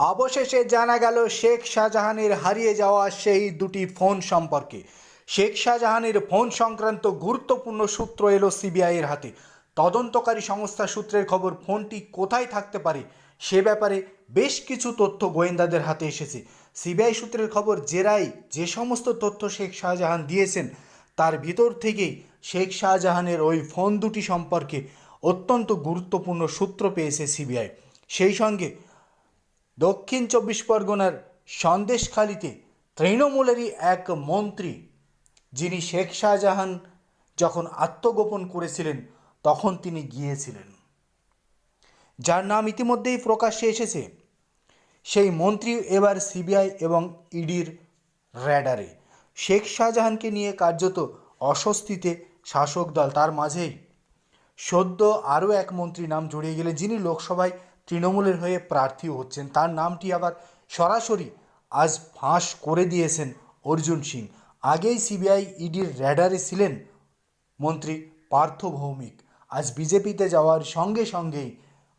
অবশেষে জানা গেল শেখ শাহজাহানের হারিয়ে যাওয়া সেই দুটি ফোন সম্পর্কে। শেখ শাহজাহানের ফোন সংক্রান্ত গুরুত্বপূর্ণ সূত্র এলো সিবিআইয়ের হাতে। তদন্তকারী সংস্থা সূত্রের খবর, ফোনটি কোথায় থাকতে পারে সে ব্যাপারে বেশ কিছু তথ্য গোয়েন্দাদের হাতে এসেছে। সিবিআই সূত্রের খবর জেরাই যে সমস্ত তথ্য শেখ শাহজাহান দিয়েছেন, তার ভিতর থেকেই শেখ শাহজাহানের ওই ফোন দুটি সম্পর্কে অত্যন্ত গুরুত্বপূর্ণ সূত্র পেয়েছে সিবিআই। সেই সঙ্গে দক্ষিণ চব্বিশ পরগনার সন্দেশখালিতে তৃণমূলেরই এক মন্ত্রী, যিনি শেখ শাহজাহান যখন আত্মগোপন করেছিলেন, তখন তিনি গিয়েছিলেন। যার নাম ইতিমধ্যেই প্রকাশ্যে এসেছে। সেই মন্ত্রী এবার সিবিআই এবং ইডির র্যাডারে। শেখ শাহজাহানকে নিয়ে কার্যত অস্বস্তিতে শাসক দল তার মাঝেই। সদ্য আরও এক মন্ত্রী নাম জড়িয়ে গেলেন, যিনি লোকসভায় তৃণমূলের হয়ে প্রার্থী হচ্ছেন। তার নামটি আবার সরাসরি আজ ফাঁস করে দিয়েছেন অর্জুন সিং। আগেই সিবিআই ইডির র্যাডারে ছিলেন মন্ত্রী পার্থ ভৌমিক। আজ বিজেপিতে যাওয়ার সঙ্গে সঙ্গেই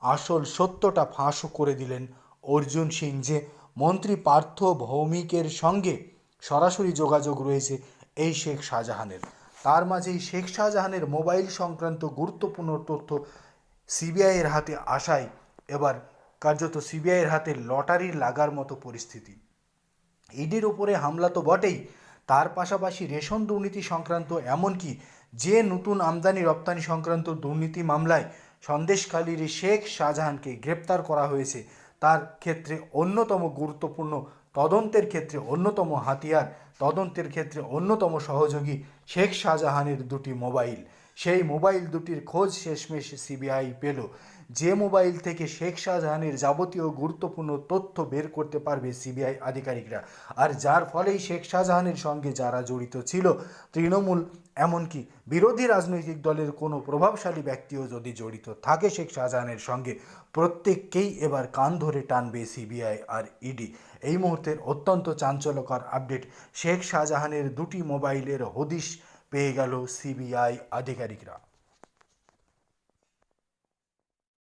আসল সত্যটা ফাঁসও করে দিলেন অর্জুন সিং যে মন্ত্রী পার্থ ভৌমিকের সঙ্গে সরাসরি যোগাযোগ রয়েছে এই শেখ শাহজাহানের। তার মাঝেই শেখ শাহজাহানের মোবাইল সংক্রান্ত গুরুত্বপূর্ণ তথ্য সিবিআইয়ের হাতে আসায় এবার কার্যত সিবিআইয়ের হাতে লটারির লাগার মতো পরিস্থিতি। ইডির উপরে হামলা তো বটেই, তার পাশাপাশি রেশন দুর্নীতি সংক্রান্ত এমনকি যে নতুন আমদানি রপ্তানি সংক্রান্ত দুর্নীতি মামলায় সন্দেশখালীর শেখ শাহজাহানকে গ্রেপ্তার করা হয়েছে, তার ক্ষেত্রে অন্যতম গুরুত্বপূর্ণ তদন্তের ক্ষেত্রে অন্যতম হাতিয়ার, তদন্তের ক্ষেত্রে অন্যতম সহযোগী শেখ শাহজাহানের দুটি মোবাইল। সেই মোবাইল দুটির খোঁজ শেষমেশ সিবিআই পেল। যে মোবাইল থেকে শেখ শাহজাহানের যাবতীয় গুরুত্বপূর্ণ তথ্য বের করতে পারবে সিবিআই আধিকারিকরা। আর যার ফলেই শেখ শাহজাহানের সঙ্গে যারা জড়িত ছিল, তৃণমূল, এমনকি বিরোধী রাজনৈতিক দলের কোনো প্রভাবশালী ব্যক্তিও যদি জড়িত থাকে শেখ শাহজাহানের সঙ্গে, প্রত্যেককেই এবার কান ধরে টানবে সিবিআই আর ইডি। এই মুহূর্তের অত্যন্ত চাঞ্চল্যকর আপডেট, শেখ শাহজাহানের দুটি মোবাইলের হদিশ পেয়ে গেল সিবিআই আধিকারিকরা